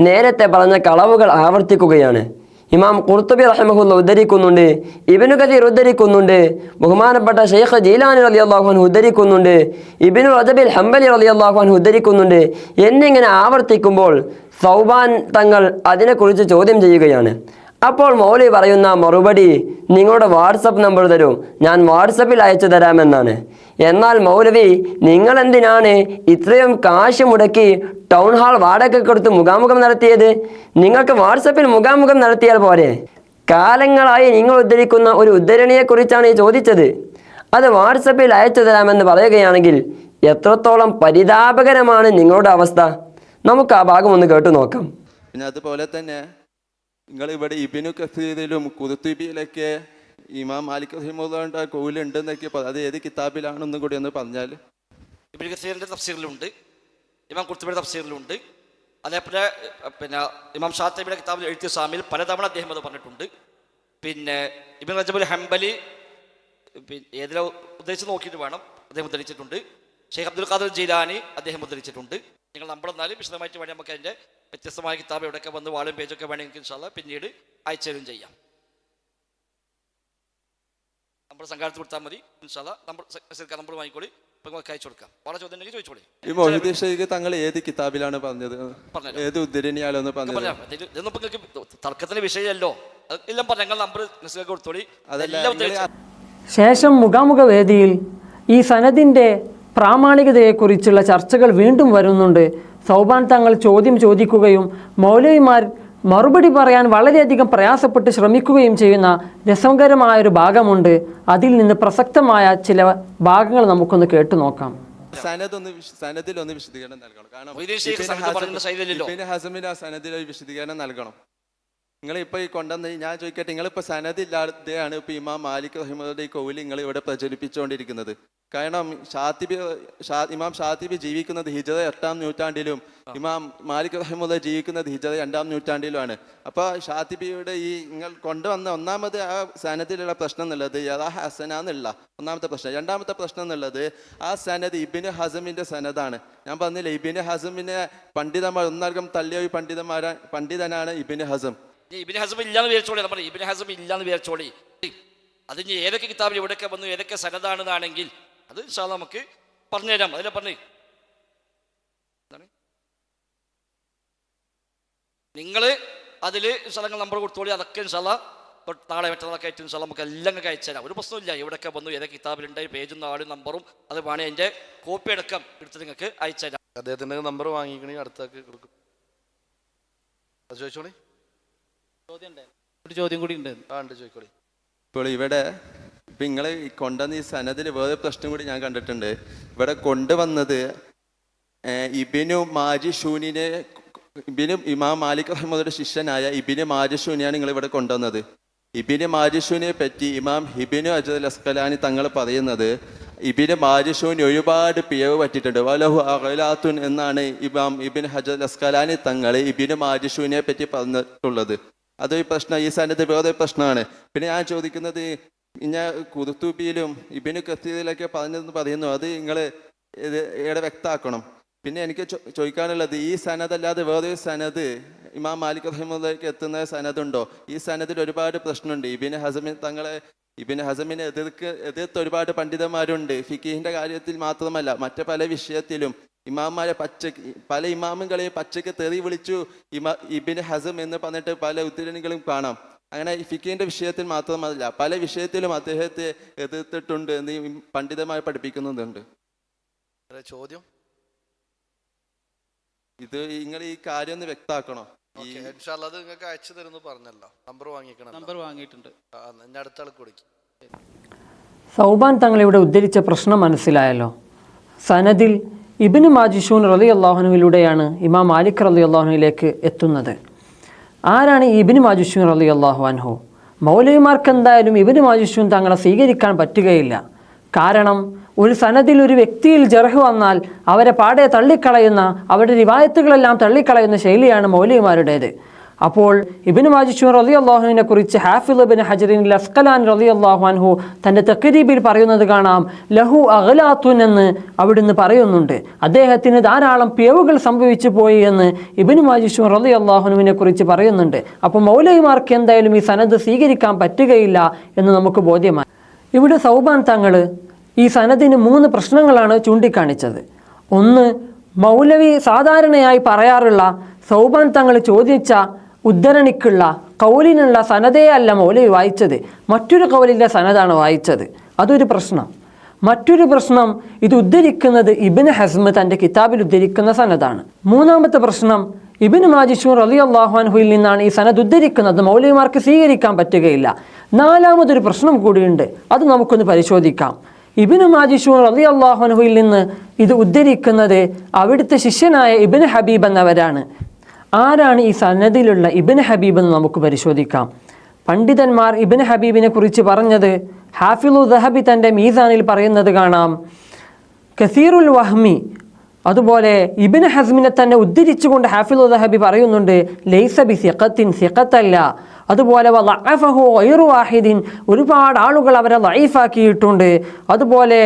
നേരത്തെ പറഞ്ഞ കളവുകൾ ആവർത്തിക്കുകയാണ്. ഇമാം കുർത്തുബി റഹ്മഹുല്ല ഉദ്ധരിക്കുന്നുണ്ട് ഇബിനു കഥീർ ഉദ്ധരിക്കുന്നുണ്ട് ബഹുമാനപ്പെട്ട ഷെയ്ഖ് ജീലാനി അലി അള്ളാഹുൻ ഉദ്ധരിക്കുന്നുണ്ട് ഇബിനു റജബിൽ ഹംബലി അലി അള്ളാഹുൻ ഉദ്ധരിക്കുന്നുണ്ട് എന്നിങ്ങനെ ആവർത്തിക്കുമ്പോൾ സൗബാൻ തങ്ങൾ അതിനെക്കുറിച്ച് ചോദ്യം ചെയ്യുകയാണ്. അപ്പോൾ മൗലവി പറയുന്ന മറുപടി നിങ്ങളുടെ വാട്സപ്പ് നമ്പർ തരൂ. ഞാൻ വാട്സപ്പിൽ അയച്ചു തരാമെന്നാണ്. എന്നാൽ മൗലവി നിങ്ങൾ എന്തിനാണ് ഇത്രയും കാശ് മുടക്കി ടൗൺ ഹാൾ വാടക കൊടുത്ത് മുഖാമുഖം നടത്തിയത്? നിങ്ങൾക്ക് വാട്സപ്പിൽ മുഖാമുഖം നടത്തിയാൽ പോരെ? കാലങ്ങളായി നിങ്ങൾ ഉദ്ധരിക്കുന്ന ഒരു ഉദ്ധരണിയെക്കുറിച്ചാണ് ചോദിച്ചത്. അത് വാട്സപ്പിൽ അയച്ചു തരാമെന്ന് പറയുകയാണെങ്കിൽ എത്രത്തോളം പരിതാപകരമാണ് നിങ്ങളുടെ അവസ്ഥ? നമുക്ക് ആ ഭാഗം ഒന്ന് കേട്ടു നോക്കാം. പിന്നെ അതുപോലെ തന്നെ നിങ്ങൾ ഇവിടെ ഇബിനു കസീദിലും കുതുത്തുബിയിലൊക്കെ ഇമാം മാലിക് റഹിമുള്ള കൗൽ ഉണ്ടെന്നൊക്കെ പറ- അത് ഏത് കിതാബിലാണെന്നും കൂടി ഒന്ന് പറഞ്ഞാൽ ഇബിൻ കസീറിന്റെ തഫ്സീറിലുണ്ട്. ഇമാം കുർത്തുബിയുടെ തഫ്സീറിലുണ്ട്. അതേപോലെ പിന്നെ ഇമാം ഷാത്തബിയുടെ കിതാബിൽ എഴുത്തിയ സ്വാമിയിൽ പലതവണ അദ്ദേഹം അത് പറഞ്ഞിട്ടുണ്ട്. പിന്നെ ഇബിൻ റജബുൽ ഹംബലി ഏതിലോ ഉദ്ദേശിച്ച് നോക്കിയിട്ട് വേണം അദ്ദേഹം ഉദ്ധരിച്ചിട്ടുണ്ട്. ഷെയ്ഖ് അബ്ദുൽ ഖാദർ ജീലാനി അദ്ദേഹം ഉദ്ധരിച്ചിട്ടുണ്ട്. നിങ്ങൾ നമ്പർ എന്നാലും വിശദമായിട്ട് വേണമെങ്കിൽ നമുക്ക് അതിന്റെ വ്യത്യസ്തമായ കിതാബ് എവിടെയൊക്കെ വന്ന് വാളും പേജൊക്കെ വേണമെങ്കിൽ ഇൻഷാല്ല പിന്നീട് അയച്ചുതരും ചെയ്യാം. നമ്മൾ സംഘാടത്തിൽ കൊടുത്താൽ മതി. ഇൻഷാല്ല നമ്മൾ നമ്പർ വാങ്ങിക്കോളി. ഈ മൊഹിദ് ഷെയ്ഖ് തങ്ങൾ ഏത് കിതാബിലാണ് പറഞ്ഞത്? ഉദ്ധരണിയാലോന്ന് പറഞ്ഞത്? തർക്കത്തിന്റെ വിഷയമല്ലോ അത് എല്ലാം പറഞ്ഞു നമ്പർ കൊടുത്തോളി. ശേഷം മുഖാമുഖ വേദിയിൽ ഈ സനദിന്റെ പ്രാമാണികതയെക്കുറിച്ചുള്ള ചർച്ചകൾ വീണ്ടും വരുന്നുണ്ട്. സൗബാൻ തങ്ങൾ ചോദ്യം ചോദിക്കുകയും മൗലവിമാർ മറുപടി പറയാൻ വളരെയധികം പ്രയാസപ്പെട്ട് ശ്രമിക്കുകയും ചെയ്യുന്ന രസകരമായൊരു ഭാഗമുണ്ട്. അതിൽ നിന്ന് പ്രസക്തമായ ചില ഭാഗങ്ങൾ നമുക്കൊന്ന് കേട്ടു നോക്കാം. സനദ് ഒന്ന് വിശ- ഒന്ന് വിശദീകരണം നൽകണം. കാരണം. ആ സനദിൽ ഒരു വിശദീകരണം നൽകണം. നിങ്ങൾ ഇപ്പൊ ഈ കൊണ്ടുവന്ന് ഞാൻ ചോദിക്കട്ടെ നിങ്ങൾ ഇപ്പൊ സനദില്ലാതെയാണ് ഇപ്പൊ ഇമാം മാലിക് റഹിമുടെ ഈ കോവിൽ നിങ്ങൾ ഇവിടെ പ്രചരിപ്പിച്ചുകൊണ്ടിരിക്കുന്നത്. കാരണം ഷാത്തിബി ഇമാം ഷാത്തിബി ജീവിക്കുന്നത് ഹിജറ എട്ടാം നൂറ്റാണ്ടിലും ഇമാം മാലിക് റഹിമുല്ല ജീവിക്കുന്നത് ഹിജറ രണ്ടാം നൂറ്റാണ്ടിലുമാണ്. അപ്പോൾ ഷാത്തിബിയുടെ ഈ നിങ്ങൾ കൊണ്ടുവന്ന ഒന്നാമത് ആ സനദിലുള്ള പ്രശ്നം എന്നുള്ളത് യഥാ ഹസന എന്നുള്ള ഒന്നാമത്തെ പ്രശ്നം. രണ്ടാമത്തെ പ്രശ്നം എന്നുള്ളത് ആ സനദ് ഇബിന് ഹസമിന്റെ സനദാണ്. ഞാൻ പറഞ്ഞില്ലേ ഇബിന് ഹസമിനെ പണ്ഡിതന്മാർ ഒന്നാർക്കും തള്ളിയ ഒരു പണ്ഡിതന്മാരാ പണ്ഡിതനാണ് ഇബിന് ഹസം. ഇബിന് ഇബിൻ ഹസം ഇല്ലാന്ന് വിചാരിച്ചോളി നമ്മൾ ഇബിൻ ഹസം ഇല്ലാന്ന് വിചാരിച്ചോളി. അതിന് ഏതൊക്കെ കിതാബിൽ എവിടെയൊക്കെ വന്നു ഏതൊക്കെ സനതാണെന്നാണെങ്കിൽ അത് ഇൻഷാ അല്ലാ നമുക്ക് പറഞ്ഞുതരാം. അതിലെ പറഞ്ഞു. എന്താണ്? നിങ്ങൾ അതിൽ സ്ഥലങ്ങൾ നമ്പർ കൊടുത്തോളി അതൊക്കെ ഇൻഷാല്ല നാളെ മറ്റന്നാളൊക്കെ ആയിട്ട് ഇൻഷാല്ല നമുക്ക് എല്ലാം അയച്ചുതരാം ഒരു പ്രശ്നമില്ല എവിടെയൊക്കെ വന്നു ഏതൊക്കെ കിതാബിലുണ്ട് പേജും നാളും നമ്പറും അത് വേണേ എന്റെ കോപ്പി അടക്കം എടുത്ത് നിങ്ങൾക്ക് അയച്ചുതരാം അദ്ദേഹത്തിന്റെ നമ്പർ വാങ്ങിക്കണേ അടുത്തേക്ക് കൊടുക്കും. അത് ചോദിച്ചോളി. ചോദ്യം ഒരു ചോദ്യം കൂടി ഉണ്ട് ആ ഉണ്ട് ചോദിക്കോളി. ഇപ്പോൾ ഇവിടെ ഇപ്പം നിങ്ങൾ കൊണ്ടുവന്ന ഈ സനതിൽ വേറെ പ്രശ്നം കൂടി ഞാൻ കണ്ടിട്ടുണ്ട്. ഇവിടെ കൊണ്ടുവന്നത് ഇബിനു മാജി ഷൂനിനെ ഇബിനു ഇമാം മാലിക് അഹമ്മദുടെ ശിഷ്യനായ ഇബിന് മാജിഷൂനിയാണ് നിങ്ങൾ ഇവിടെ കൊണ്ടുവന്നത്. ഇബിന് മാജിഷൂനെ പറ്റി ഇമാം ഹിബിനു അജദ് അസ്കലാനി തങ്ങൾ പറയുന്നത് ഇബിന് മാജിഷൂന് ഒരുപാട് പിഴവ് പറ്റിയിട്ടുണ്ട്. വലഹു അഖലാത്തുൻ എന്നാണ് ഇമാം ഇബിൻ ഹജർ അസ്കലാനി തങ്ങൾ ഇബിന് മാജിഷൂനെ പറ്റി പറഞ്ഞിട്ടുള്ളത്. അതൊരു പ്രശ്നം ഈ സന്നദ്ധ വേറെ പ്രശ്നമാണ്. പിന്നെ ഞാൻ ചോദിക്കുന്നത് ഞാൻ കുതുത്തൂപ്പിയിലും ഇബിന് കത്തീതിലൊക്കെ പറഞ്ഞതെന്ന് പറയുന്നു അത് നിങ്ങൾ ഇവിടെ വ്യക്തമാക്കണം പിന്നെ എനിക്ക് ചോദിക്കാനുള്ളത് ഈ സനദല്ലാതെ വേറൊരു സനത് ഇമാം മാലിക് റഹിമുള്ളേക്ക് എത്തുന്ന സനതുണ്ടോ ഈ സനദിൽ ഒരുപാട് പ്രശ്നമുണ്ട്. ഇബിന് ഹസമിൻ തങ്ങളെ ഇബിന് ഹസമിനെ എതിർക്ക് എതിർത്ത് ഒരുപാട് പണ്ഡിതന്മാരുണ്ട്. ഫിക്കീഹിന്റെ കാര്യത്തിൽ മാത്രമല്ല മറ്റു പല വിഷയത്തിലും ഇമാമാരെ പച്ചക്ക് പല ഇമാമുകളെ പച്ചക്ക് തെറി വിളിച്ചു ഇമാ ഇബിന് ഹസം എന്ന് പറഞ്ഞിട്ട് പല ഉദ്ധരണികളും കാണാം. അങ്ങനെ ഈ ഫിക്കീന്റെ വിഷയത്തിൽ മാത്രമല്ല പല വിഷയത്തിലും അദ്ദേഹത്തെ എതിർത്തിട്ടുണ്ട് എന്ന് പണ്ഡിതമായി പഠിപ്പിക്കുന്നുണ്ട്. ചോദ്യം? ഇത് നിങ്ങൾ ഈ കാര്യം ഒന്ന് വ്യക്തമാക്കണോ? അത് നിങ്ങൾക്ക് അയച്ചു തരുന്നു പറഞ്ഞല്ലോ. നമ്പർ വാങ്ങിക്കണം നമ്പർ വാങ്ങിയിട്ടുണ്ട്. അടുത്ത ആൾക്ക് കൊടുക്കും. സൗബാൻ തങ്ങൾ ഇവിടെ ഉദ്ധരിച്ച പ്രശ്നം മനസ്സിലായല്ലോ. സനദിൽ ഇബിന് മാജിഷൂൻ റലി അള്ളാഹുനുവിലൂടെയാണ് ഇമാം മാലിക് റലി അള്ളാഹുനുവിലേക്ക് എത്തുന്നത്. ആരാണ് ഈ ഇബിന് മാജിഷൂൻ റലി അള്ളാഹു അൻഹു? മൗലവിമാർക്ക് എന്തായാലും ഇബിന് മാജിഷൂൻ തങ്ങളെ സ്വീകരിക്കാൻ പറ്റുകയില്ല. കാരണം ഒരു സനദിൽ ഒരു വ്യക്തിയിൽ ജർഹ് വന്നാൽ അവരെ പാടെ തള്ളിക്കളയുന്ന അവരുടെ റിവായത്തുകളെല്ലാം തള്ളിക്കളയുന്ന ശൈലിയാണ് മൗലിമാരുടേത് അപ്പോൾ ഇബിന് മാജിഷു റലി അള്ളാഹുവിനെ കുറിച്ച് ഹാഫിൽ ബിൻ ഹജറിൻ ലസ്കലാൻ റലി അള്ളാഹു അൻഹു തന്റെ തെക്കരീബിൽ പറയുന്നത് കാണാം ലഹു അഖലാത്തുൻ എന്ന് അവിടുന്ന് പറയുന്നുണ്ട്. അദ്ദേഹത്തിന് ധാരാളം പിഴവുകൾ സംഭവിച്ചു പോയി എന്ന് ഇബിന് മാജിഷു റലി അള്ളാഹുനുവിനെ കുറിച്ച് പറയുന്നുണ്ട്. അപ്പോൾ മൗലൈമാർക്ക് എന്തായാലും ഈ സനദ് സ്വീകരിക്കാൻ പറ്റുകയില്ല എന്ന് നമുക്ക് ബോധ്യമായി. ഇവിടെ സൗബാൻ തങ്ങൾ ഈ സനദിന് മൂന്ന് പ്രശ്നങ്ങളാണ് ചൂണ്ടിക്കാണിച്ചത്. ഒന്ന് മൗലവി സാധാരണയായി പറയാറുള്ള സൗബാൻ തങ്ങൾ ചോദിച്ച ഉദ്ധരണിക്കുള്ള കൗലിനുള്ള സനതയെ അല്ല മൗലവി വായിച്ചത്. മറ്റൊരു കൗലിന്റെ സനതാണ് വായിച്ചത്. അതൊരു പ്രശ്നം. മറ്റൊരു പ്രശ്നം ഇത് ഉദ്ധരിക്കുന്നത് ഇബിന് ഹസ്മ തന്റെ കിതാബിൽ ഉദ്ധരിക്കുന്ന സനതാണ്. മൂന്നാമത്തെ പ്രശ്നം ഇബിന് മാജിഷൂർ അലി അള്ളാഹുഅൻഹുയിൽ നിന്നാണ് ഈ സനദ് ഉദ്ധരിക്കുന്നത്. മൗലവിമാർക്ക് സ്വീകരിക്കാൻ പറ്റുകയില്ല. നാലാമതൊരു പ്രശ്നം കൂടിയുണ്ട്. അത് നമുക്കൊന്ന് പരിശോധിക്കാം. ഇബിന് മാജിഷൂർ അലി അള്ളാഹുഅൻഹുയിൽ നിന്ന് ഇത് ഉദ്ധരിക്കുന്നത് അവിടുത്തെ ശിഷ്യനായ ഇബിന് ഹബീബ് എന്നവരാണ്. ആരാണ് ഈ സന്നദ്ധിയിലുള്ള ഇബിൻ ഹബീബ് എന്ന് നമുക്ക് പരിശോധിക്കാം. പണ്ഡിതന്മാർ ഇബിൻ ഹബീബിനെ കുറിച്ച് പറഞ്ഞത് ഹാഫിളു ദഹബി തന്റെ മീസാനിൽ പറയുന്നത് കാണാം. കസീറുൽ വഹ്മി അതുപോലെ ഇബിൻ ഹസ്മിനെ തന്നെ ഉദ്ധരിച്ചുകൊണ്ട് ഹാഫിളു ദഹബി പറയുന്നുണ്ട് ലൈസ ബി സിഖത്തിൻ സിഖത്തല്ല അതുപോലെ ഒരുപാട് ആളുകൾ അവരെ ലൈഫാക്കിയിട്ടുണ്ട് അതുപോലെ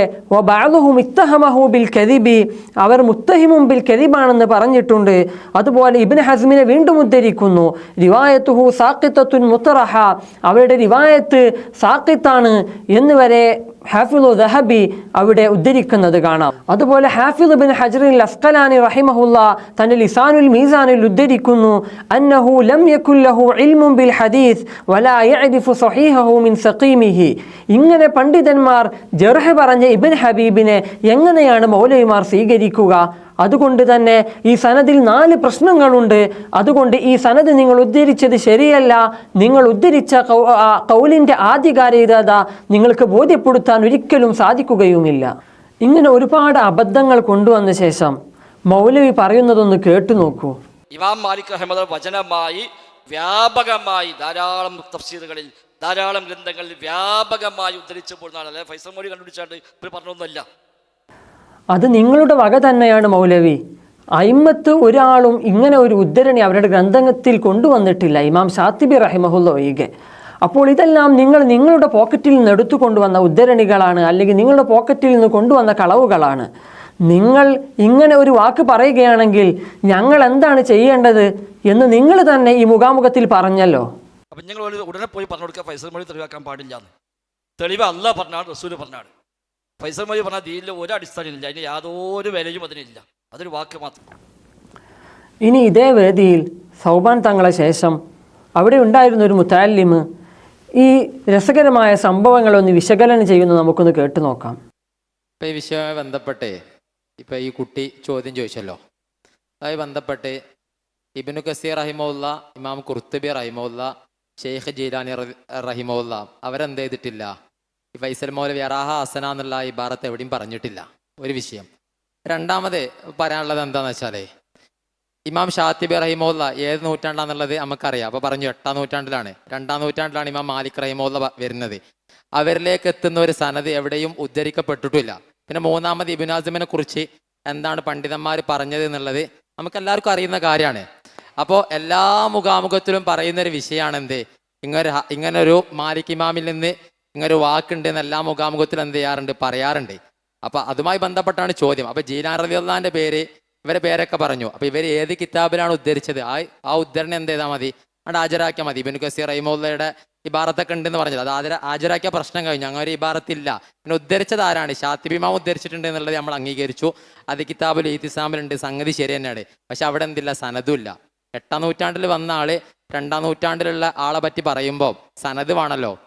ബിൽ കദിബി. അവർ മുത്തഹിമും ബിൽ കദിബാണെന്ന് പറഞ്ഞിട്ടുണ്ട്. അതുപോലെ ഇബ്നു ഹസ്മിനെ വീണ്ടും ഉദ്ധരിക്കുന്നു. റിവായത്തുഹു സാക്കിത്തത്തുൻ മുത്തറഹ. അവരുടെ റിവായത്ത് സാക്കിത്താണ് എന്ന് വരെ ഹാഫിളു ദഹബി അവിടെ ഉദ്ധരിക്കുന്നത് കാണാം. അതുപോലെ ഹാഫിദ് ബിൻ ഹജറിൻ അസ്കലാനി റഹിമഹുല്ല തന്റെ ലിസാനുൽ മീസാനിൽ ഉദ്ധരിക്കുന്നു അന്നഹു ലം യക്കുല്ലഹു ഇൽമും ബിൽ ഹദീസ് വലാ യഅരിഫു സഹീഹഹു മിൻ സഖീമിഹി. ഇങ്ങനെ പണ്ഡിതന്മാർ ജർഹ് പറഞ്ഞ ഇബ്ൻ ഹബീബിനെ എങ്ങനെയാണ് മൗലവിമാർ സ്വീകരിക്കുക? അതുകൊണ്ട് തന്നെ ഈ സനദിൽ നാല് പ്രശ്നങ്ങളുണ്ട്. അതുകൊണ്ട് ഈ സനദ് നിങ്ങൾ ഉദ്ധരിച്ചത് ശരിയല്ല. നിങ്ങൾ ഉദ്ധരിച്ച കൗലിന്റെ ആധികാരികത നിങ്ങൾക്ക് ബോധ്യപ്പെടുത്താൻ ഒരിക്കലും സാധിക്കുകയുമില്ല. ഇങ്ങനെ ഒരുപാട് അബദ്ധങ്ങൾ കൊണ്ടുവന്ന ശേഷം മൗലവി പറയുന്നതൊന്ന് കേട്ടു നോക്കൂ. ഇമാം മാലിക് അഹമ്മദ് വചനമായി വ്യാപകമായി ധാരാളം തഫ്സീറുകളിൽ ധാരാളം ഗ്രന്ഥങ്ങളിൽ വ്യാപകമായി ഉദ്ധരിച്ചപ്പോൾ അല്ലെ? ഫൈസൽ മോഡി കണ്ടുപിടിച്ചാണ്ട് ഇവർ പറഞ്ഞൊന്നുമല്ല അത് നിങ്ങളുടെ വക തന്നെയാണ് മൗലവി. അയിമത്ത് ഒരാളും ഇങ്ങനെ ഒരു ഉദ്ധരണി അവരുടെ ഗ്രന്ഥത്തിൽ കൊണ്ടുവന്നിട്ടില്ല ഇമാം ഷാത്തിബി റഹിമഹുല്ല ഒഴികെ അപ്പോൾ ഇതെല്ലാം നിങ്ങൾ നിങ്ങളുടെ പോക്കറ്റിൽ നിന്ന് എടുത്തു കൊണ്ടുവന്ന ഉദ്ധരണികളാണ് അല്ലെങ്കിൽ നിങ്ങളുടെ പോക്കറ്റിൽ നിന്ന് കൊണ്ടുവന്ന കളവുകളാണ്. നിങ്ങൾ ഇങ്ങനെ ഒരു വാക്ക് പറയുകയാണെങ്കിൽ ഞങ്ങൾ എന്താണ് ചെയ്യേണ്ടത് എന്ന് നിങ്ങൾ തന്നെ ഈ മുഖാമുഖത്തിൽ പറഞ്ഞല്ലോ. ഞങ്ങൾ ഉടനെ പോയി പറഞ്ഞു കൊടുക്കാൻ ഫൈസൽ പാടില്ല തെളിവ് അല്ല പറഞ്ഞാണ് റസൂൽ പറഞ്ഞാണ്. ഫൈസൽ മൊഴി പറഞ്ഞ ദീനിൽ ഒരു അടിസ്ഥാനമില്ല അതിന് യാതൊരു വിലയും അതിനില്ല. അതൊരു വാക്ക് മാത്രം. ഇനി ഇതേ വേദിയിൽ സൗബാൻ തങ്ങളെ ശേഷം അവിടെ ഉണ്ടായിരുന്ന ഒരു മുത്താലിമ് ഈ രസകരമായ സംഭവങ്ങളൊന്ന് വിശകലനം ചെയ്യുന്നത് നമുക്കൊന്ന് കേട്ടു നോക്കാം. ഇപ്പം ഈ വിഷയവുമായി ബന്ധപ്പെട്ടേ ഇപ്പം ഈ കുട്ടി ചോദ്യം ചോദിച്ചല്ലോ. അതുമായി ബന്ധപ്പെട്ട് ഇബിനു കസീർ റഹിമുല്ല ഇമാം കുർത്തുബി റഹിമുല്ല ഷെയ്ഖ് ജീലാനി റഹിമുല്ല അവരെന്ത് ചെയ്തിട്ടില്ല? ഈ ഫൈസൽ മൗലവി അറാഹ ഹസന എന്നുള്ള ഭാരത്ത് എവിടെയും പറഞ്ഞിട്ടില്ല. ഒരു വിഷയം. രണ്ടാമത് പറയാനുള്ളത് എന്താണെന്ന് വെച്ചാൽ ഇമാം ഷാത്തിബി റഹിമോല്ല ഏത് നൂറ്റാണ്ടാന്നുള്ളത് നമുക്കറിയാം. അപ്പോൾ പറഞ്ഞു എട്ടാം നൂറ്റാണ്ടിലാണ്. രണ്ടാം നൂറ്റാണ്ടിലാണ് ഇമാം മാലിക് റഹിമോല്ല വരുന്നത്. അവരിലേക്ക് എത്തുന്ന ഒരു സനത് എവിടെയും ഉദ്ധരിക്കപ്പെട്ടിട്ടില്ല. പിന്നെ മൂന്നാമത് ഇബിനാസിമിനെ കുറിച്ച് എന്താണ് പണ്ഡിതന്മാർ പറഞ്ഞത് എന്നുള്ളത് നമുക്ക് എല്ലാവർക്കും അറിയുന്ന കാര്യമാണ്. അപ്പോൾ എല്ലാ മുഖാമുഖത്തിലും പറയുന്ന ഒരു വിഷയമാണ് എന്ത് ഇങ്ങനെ ഇങ്ങനൊരു മാലിക് ഇമാമിൽ നിന്ന് ഇങ്ങനെ ഒരു വാക്കുണ്ട് എന്ന് എല്ലാ മുഖാമുഖത്തിലും എന്ത് ചെയ്യാറുണ്ട്? പറയാറുണ്ട്. അപ്പൊ അതുമായി ബന്ധപ്പെട്ടാണ് ചോദ്യം. അപ്പൊ ജീലാൻ റബിയുള്ളാന്റെ പേര് ഇവരെ പേരൊക്കെ പറഞ്ഞു. അപ്പൊ ഇവർ ഏത് കിതാബിലാണ് ഉദ്ധരിച്ചത്? ആ ആ ഉദ്ധരണം എന്ത് ചെയ്താൽ മതി? അവിടെ ഹാജരാക്കിയാൽ മതി. ഇബിൻ കസീർ റഹിമുള്ളയുടെ ഇബാറത്തൊക്കെ ഉണ്ടെന്ന് പറഞ്ഞത്. അത് ആദര ഹാജരാക്കിയ പ്രശ്നം കഴിഞ്ഞു. അങ്ങനെ ഒരു ഇബാറത്തില്ല. പിന്നെ ഉദ്ധരിച്ചത് ആരാണ്? ഷാത്തിബിമാം ഉദ്ധരിച്ചിട്ടുണ്ട് എന്നുള്ളത് നമ്മൾ അംഗീകരിച്ചു. അത് കിതാബിൽ ഈത്തിസാമിലുണ്ട് സംഗതി ശരി തന്നെയാണ്. പക്ഷെ അവിടെ എന്തില്ല? സനതുമില്ല എട്ടാം നൂറ്റാണ്ടിൽ വന്ന ആൾ രണ്ടാം നൂറ്റാണ്ടിലുള്ള ആളെ പറ്റി പറയുമ്പോൾ സനത്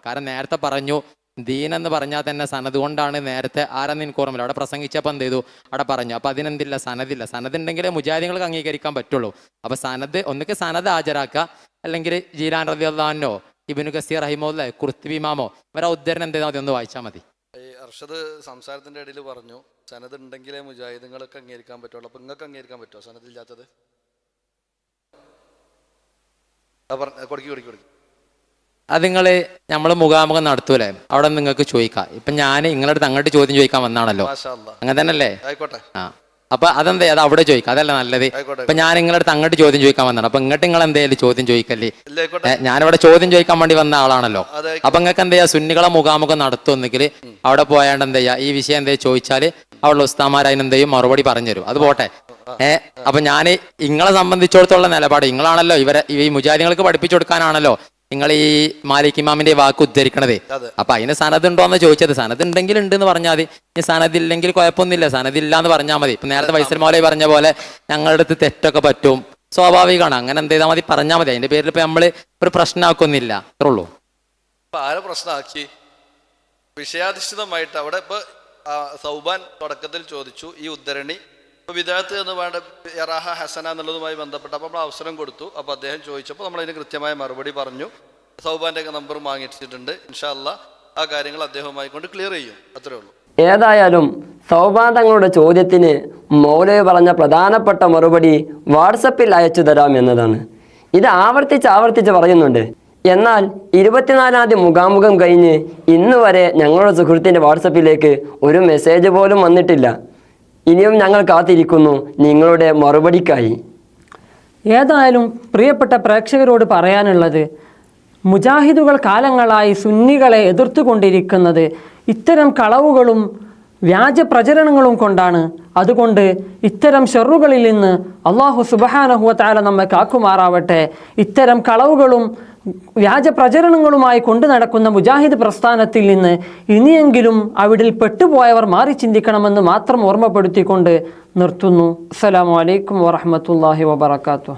കാരണം നേരത്തെ പറഞ്ഞു ദീൻ എന്ന് പറഞ്ഞാൽ തന്നെ സനത് കൊണ്ടാണ് നേരത്തെ ആരെന്ന് എനിക്ക് ഓർമ്മയില്ല അവിടെ പ്രസംഗിച്ചപ്പോൾ എന്ത് ചെയ്തു? അവിടെ പറഞ്ഞു അപ്പം അതിനെന്തില്ല? സനതില്ല സനത് ഉണ്ടെങ്കിലേ മുജാദികൾക്ക് അംഗീകരിക്കാൻ പറ്റുള്ളൂ. അപ്പം സനത് ഒന്നുകിൽ സനത് ഹാജരാക്കുക. അല്ലെങ്കിൽ ജീലാൻ റബി അള്ളഹാനോ ഇബിനു കസീർ റഹിമോല്ല കുർത്തിബിമാമോ ഇവരെ ഉദ്ധരണം എന്ത് ചെയ്താൽ ഒന്ന് വായിച്ചാൽ മതി. അർഷദ് സംസാരത്തിന്റെ ഇടയിൽ പറഞ്ഞു സനത് ഉണ്ടെങ്കിലേ മുജാഹിദുങ്ങൾക്ക് അംഗീകരിക്കാൻ പറ്റുള്ളൂ. അപ്പൊ നിങ്ങൾക്ക് അംഗീകരിക്കാൻ പറ്റുമോ സനത് ഇല്ലാത്തത്? ആ പറഞ്ഞ കൊടുക്കി കൊടുക്കി കൊടുക്കി. അത് നിങ്ങൾ നമ്മൾ മുഖാമുഖം നടത്തൂലേ? അവിടെ നിങ്ങൾക്ക് ചോദിക്കാം. ഇപ്പൊ ഞാൻ നിങ്ങളടുത്ത് അങ്ങോട്ട് ചോദ്യം ചോദിക്കാൻ വന്നാണല്ലോ. അങ്ങനെ തന്നെയല്ലേ? ആയിക്കോട്ടെ. ആ. അപ്പൊ അതെന്താ? അത് അവിടെ ചോദിക്കാം. അതല്ല നല്ലത്. ഇപ്പൊ ഞാൻ നിങ്ങളടുത്ത് അങ്ങോട്ട് ചോദ്യം ചോദിക്കാൻ വന്നാണ്. അപ്പൊ ഇങ്ങോട്ട് നിങ്ങൾ എന്തായാലും ചോദ്യം ചോദിക്കല്ലേ? ഞാനിവിടെ ചോദ്യം ചോദിക്കാൻ വേണ്ടി വന്ന ആളാണല്ലോ. അപ്പൊ നിങ്ങൾക്ക് എന്താ സുന്നികളെ മുഖാമുഖം നടത്തുമെന്നെങ്കിൽ അവിടെ പോയാണ്ട് എന്താ ഈ വിഷയം എന്താ ചോദിച്ചാൽ അവിടെ ഉസ്താമാരായി എന്തെയും മറുപടി പറഞ്ഞു തരും അത് പോട്ടെ. ഏ അപ്പൊ ഞാൻ ഇങ്ങളെ സംബന്ധിച്ചിടത്തോളം നിലപാട്. നിങ്ങളാണല്ലോ ഇവരെ ഈ മുജാരികൾക്ക് പഠിപ്പിച്ചു കൊടുക്കാനാണല്ലോ നിങ്ങൾ ഈ മാലിക് ഇമാമിന്റെ വാക്ക് ഉദ്ധരിക്കണത്. അപ്പൊ അതിന് സനത് ഉണ്ടോ എന്ന് ചോദിച്ചത്. സനത് ഉണ്ടെങ്കിൽ ഉണ്ട് എന്ന് പറഞ്ഞാൽ മതി ഇനി സനത് ഇല്ലെങ്കിൽ കുഴപ്പമൊന്നുമില്ല. സനത് ഇല്ല എന്ന് പറഞ്ഞാൽ മതി. ഇപ്പൊ നേരത്തെ വൈസൽ മോലെ പറഞ്ഞ പോലെ ഞങ്ങളുടെ അടുത്ത് തെറ്റൊക്കെ പറ്റും. സ്വാഭാവികമാണ്. അങ്ങനെ എന്ത് ചെയ്താൽ മതി പറഞ്ഞാൽ മതി. അതിന്റെ പേരിൽ ഇപ്പൊ നമ്മൾ ഒരു പ്രശ്നമാക്കൊന്നുമില്ല. അത്രേ ഉള്ളൂ. ഇപ്പൊ ആരെ പ്രശ്നമാക്കി? വിഷയാധിഷ്ഠിതമായിട്ട് അവിടെ ഇപ്പൊ സൗബാൻ തുടക്കത്തിൽ ചോദിച്ചു ഈ ഉദ്ധരണി വിദേഹത്ത് എന്ന് വേണ്ട യറാഹ ഹസന എന്നുള്ളതുമായി ബന്ധപ്പെട്ട് അപ്പോൾ നമ്മൾ അവസരം കൊടുത്തു. അപ്പോൾ അദ്ദേഹം ചോദിച്ചപ്പോൾ നമ്മൾ അതിന് കൃത്യമായ മറുപടി പറഞ്ഞു. സൗബാന്റെ ഒക്കെ നമ്പർ വാങ്ങിച്ചിട്ടുണ്ട്. ഇൻഷാല്ല ആ കാര്യങ്ങൾ അദ്ദേഹവുമായി കൊണ്ട് ക്ലിയർ ചെയ്യും. അത്രേ ഉള്ളൂ. ഏതായാലും സൗപാദങ്ങളുടെ ചോദ്യത്തിന് മൗലവി പറഞ്ഞ പ്രധാനപ്പെട്ട മറുപടി വാട്സപ്പിൽ അയച്ചു തരാം എന്നതാണ്. ഇത് ആവർത്തിച്ച് ആവർത്തിച്ച് പറയുന്നുണ്ട്. എന്നാൽ ഇരുപത്തിനാലാം തീയതി മുഖാമുഖം കഴിഞ്ഞ് ഇന്നുവരെ ഞങ്ങളുടെ സുഹൃത്തിന്റെ വാട്സപ്പിലേക്ക് ഒരു മെസ്സേജ് പോലും വന്നിട്ടില്ല. ഇനിയും ഞങ്ങൾ കാത്തിരിക്കുന്നു. നിങ്ങളുടെ മറുപടിക്കായി. ഏതായാലും പ്രിയപ്പെട്ട പ്രേക്ഷകരോട് പറയാനുള്ളത് മുജാഹിദുകൾ കാലങ്ങളായി സുന്നികളെ എതിർത്തുകൊണ്ടിരിക്കുന്നത് ഇത്തരം കളവുകളും വ്യാജ പ്രചരണങ്ങളും കൊണ്ടാണ്. അതുകൊണ്ട് ഇത്തരം ഷെറുകളിൽ നിന്ന് അള്ളാഹു സുബഹാനഹുവത്താല നമ്മെ കാക്കുമാറാവട്ടെ. ഇത്തരം കളവുകളും വ്യാജ പ്രചരണങ്ങളുമായി കൊണ്ടു നടക്കുന്ന മുജാഹിദ് പ്രസ്ഥാനത്തിൽ നിന്ന് ഇനിയെങ്കിലും അവിടിൽ പെട്ടുപോയവർ മാറി ചിന്തിക്കണമെന്ന് മാത്രം ഓർമ്മപ്പെടുത്തിക്കൊണ്ട് നിർത്തുന്നു. അസ്സലാമു അലൈക്കും വറഹമത്തല്ലാഹി വബർക്കാത്തു